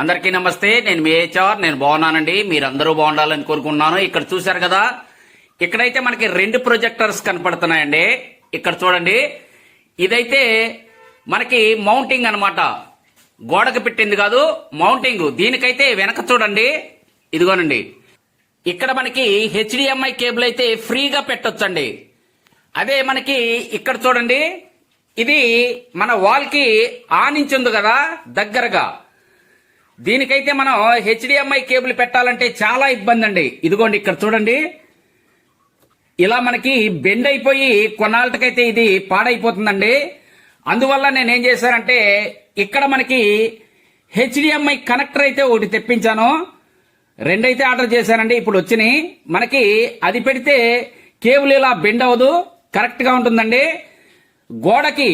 అందరికీ నమస్తే. నేను మీ హెచ్ఆర్ నేను బాగున్నానండి. మీరందరూ బాగుండాలని కోరుకుంటున్నాను. ఇక్కడ చూశారు కదా ఇక్కడైతే మనకి రెండు ప్రొజెక్టర్స్ కనపడుతున్నాయండి. ఇక్కడ చూడండి ఇదైతే మనకి మౌంటింగ్ అన్నమాట. గోడకు పెట్టింది కాదు మౌంటింగ్. దీనికైతే వెనక చూడండి ఇదిగోనండి. ఇక్కడ మనకి హెచ్డిఎంఐ కేబుల్ అయితే ఫ్రీగా పెట్టొచ్చండి. అదే మనకి ఇక్కడ చూడండి ఇది మన వాల్కి ఆనించింది కదా దగ్గరగా. దీనికైతే మనం హెచ్డిఎంఐ కేబుల్ పెట్టాలంటే చాలా ఇబ్బంది అండి ఇదిగోండి ఇక్కడ చూడండి. ఇలా మనకి బెండ్ అయిపోయి కొన్నాళ్ళకైతే ఇది పాడైపోతుందండి. అందువల్ల నేను ఏం చేశానంటే ఇక్కడ మనకి హెచ్డిఎంఐ కనెక్టర్ అయితే ఒకటి తెప్పించాను. రెండైతే ఆర్డర్ చేశానండి ఇప్పుడు వచ్చినాయి. మనకి అది పెడితే కేబుల్ ఇలా బెండ్ అవ్వదు కరెక్ట్గా ఉంటుందండి. గోడకి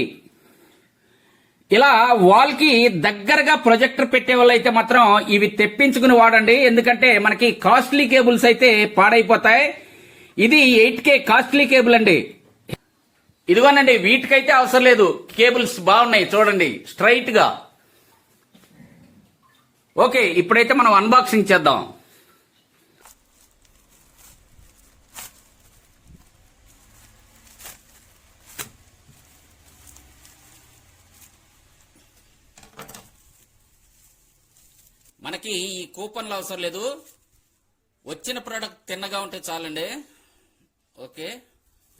ఇలా వాల్కి దగ్గరగా ప్రొజెక్టర్ పెట్టే వాళ్ళైతే మాత్రం ఇవి తెప్పించుకుని వాడండి. ఎందుకంటే మనకి కాస్ట్లీ కేబుల్స్ అయితే పాడైపోతాయి. ఇది ఎయిట్ కే కాస్ట్లీ కేబుల్ అండి. ఇదిగోనండి వీటికైతే అవసరం లేదు. కేబుల్స్ బాగున్నాయి చూడండి స్ట్రైట్గా ఓకే ఇప్పుడైతే మనం అన్బాక్సింగ్ చేద్దాం. మనకి ఈ కూపన్లు అవసరం లేదు. వచ్చిన ప్రోడక్ట్ తిన్నగా ఉంటే చాలండి. ఓకే.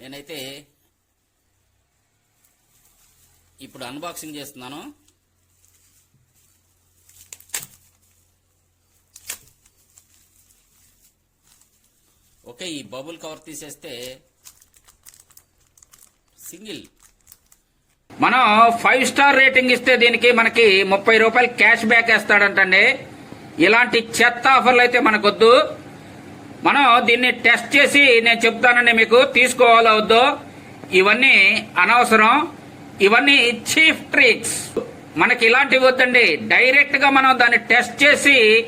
నేనైతే ఇప్పుడు అన్బాక్సింగ్ చేస్తున్నాను. ఓకే ఈ బబుల్ కవర్ తీసేస్తే సింగిల్. మనం ఫైవ్ స్టార్ రేటింగ్ ఇస్తే దీనికి మనకి ముప్పై రూపాయలు క్యాష్ బ్యాక్ వేస్తాడంటండి. ఇలాంటి చెత్త ఆఫర్లు అయితే మనకొద్దు. మనం దీన్ని టెస్ట్ చేసి నేను చెప్తానని మీకు తీసుకోవాలో వద్దో ఇవన్నీ అనవసరం. ఇవన్నీ చీఫ్ ట్రిక్స్. మనకి ఇలాంటివి వద్దండి. డైరెక్ట్గా మనం దాన్ని టెస్ట్ చేసి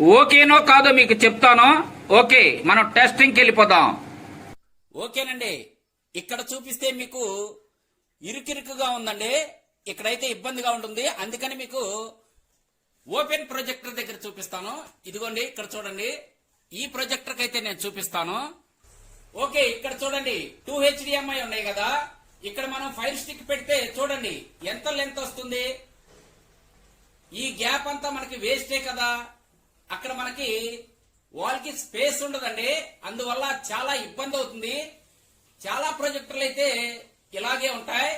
ఓకేనో కాదో మీకు చెప్తాను. ఓకే మనం టెస్టింగ్కి వెళ్ళిపోదాం. ఓకేనండి. ఇక్కడ చూపిస్తే మీకు ఇరుకిరుకుగా ఉందండి. ఇక్కడైతే ఇబ్బందిగా ఉంటుంది. అందుకని మీకు ఓపెన్ ప్రొజెక్టర్ దగ్గర చూపిస్తాను. ఇదిగోండి ఇక్కడ చూడండి. ఈ ప్రొజెక్టర్ అయితే నేను చూపిస్తాను. ఓకే ఇక్కడ చూడండి. టూ హెచ్డిఎంఐ ఉన్నాయి కదా. ఇక్కడ మనం ఫైర్ స్టిక్ పెడితే చూడండి ఎంత లెంత్ వస్తుంది? ఈ గ్యాప్ అంతా మనకి వేస్టే కదా. అక్కడ మనకి వాల్కి స్పేస్ ఉండదండి. అందువల్ల చాలా ఇబ్బంది అవుతుంది. చాలా ప్రొజెక్టర్లు అయితే ఇలాగే ఉంటాయి.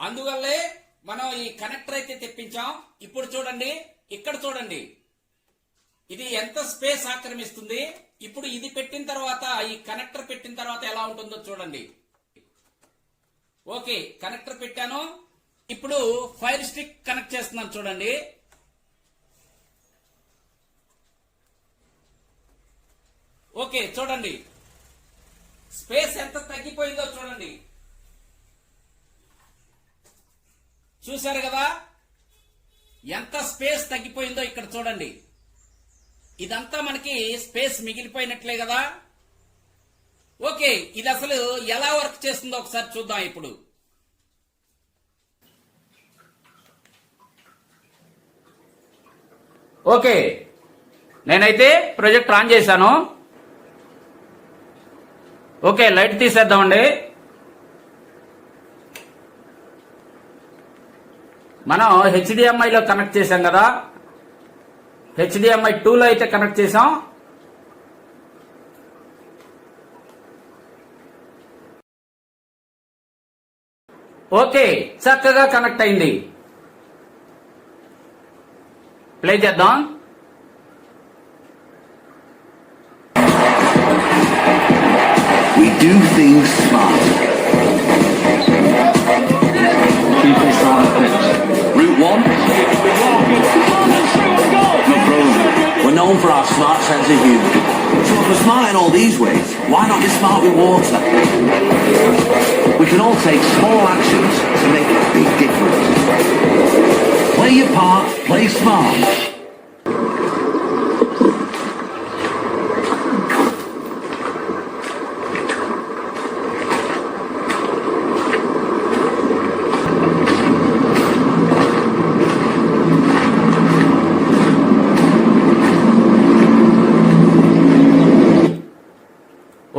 అందువల్లే మనం ఈ కనెక్టర్ అయితే తెప్పించాం. ఇప్పుడు చూడండి. ఇక్కడ చూడండి. ఇది ఎంత స్పేస్ ఆక్రమిస్తుంది? ఇప్పుడు ఇది పెట్టిన తర్వాత ఈ కనెక్టర్ పెట్టిన తర్వాత ఎలా ఉంటుందో చూడండి. ఓకే కనెక్టర్ పెట్టాను. ఇప్పుడు ఫైర్ స్టిక్ కనెక్ట్ చేస్తున్నాను చూడండి. ఓకే చూడండి. స్పేస్ ఎంత తగ్గిపోయిందో చూడండి. చూశారు కదా? ఎంత స్పేస్ తగ్గిపోయిందో ఇక్కడ చూడండి. ఇదంతా మనకి స్పేస్ మిగిలిపోయినట్లే కదా. ఓకే ఇది అసలు ఎలా వర్క్ చేస్తుందో ఒకసారి చూద్దాం ఇప్పుడు. ఓకే నేనైతే ప్రొజెక్ట్ ఆన్ చేశాను. ఓకే లైట్ తీసేద్దామండి. మనం హెచ్డిఎంఐలో కనెక్ట్ చేసాం కదా? హెచ్డిఎంఐ టూలో అయితే కనెక్ట్ చేసాం ఓకే చక్కగా కనెక్ట్ అయింది. ప్లే చేద్దాం. We do things smart. Known for our smart sense of humour. So if we're smart in all these ways, why not be smart with water? We can all take small actions to make a big difference. Play your part, play smart.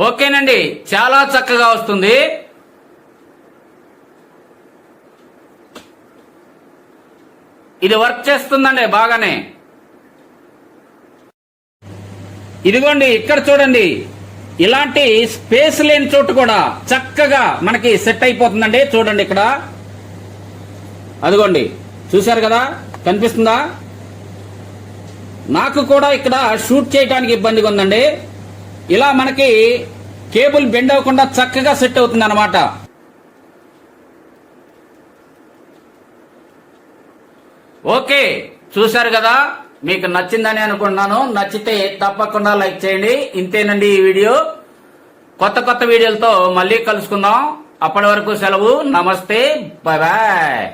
ఓకేనండి. చాలా చక్కగా వస్తుంది. ఇది work చేస్తుందండి బాగానే. ఇదిగోండి ఇక్కడ చూడండి. ఇలాంటి స్పేస్ లేని చోటు కూడా చక్కగా మనకి సెట్ అయిపోతుందండి. చూడండి ఇక్కడ. అదిగోండి. చూశారు కదా? కనిపిస్తుందా? నాకు కూడా ఇక్కడ షూట్ చేయడానికి ఇబ్బందిగా ఉందండి. ఇలా మనకి కేబుల్ బెండ్ అవ్వకుండా చక్కగా సెట్ అవుతుంది అనమాట ఓకే చూశారు కదా? మీకు నచ్చిందని అనుకుంటున్నాను. నచ్చితే తప్పకుండా లైక్ చేయండి. ఇంతేనండి ఈ వీడియో. కొత్త కొత్త వీడియోలతో మళ్ళీ కలుసుకుందాం. అప్పటి వరకు సెలవు. నమస్తే. Bye bye.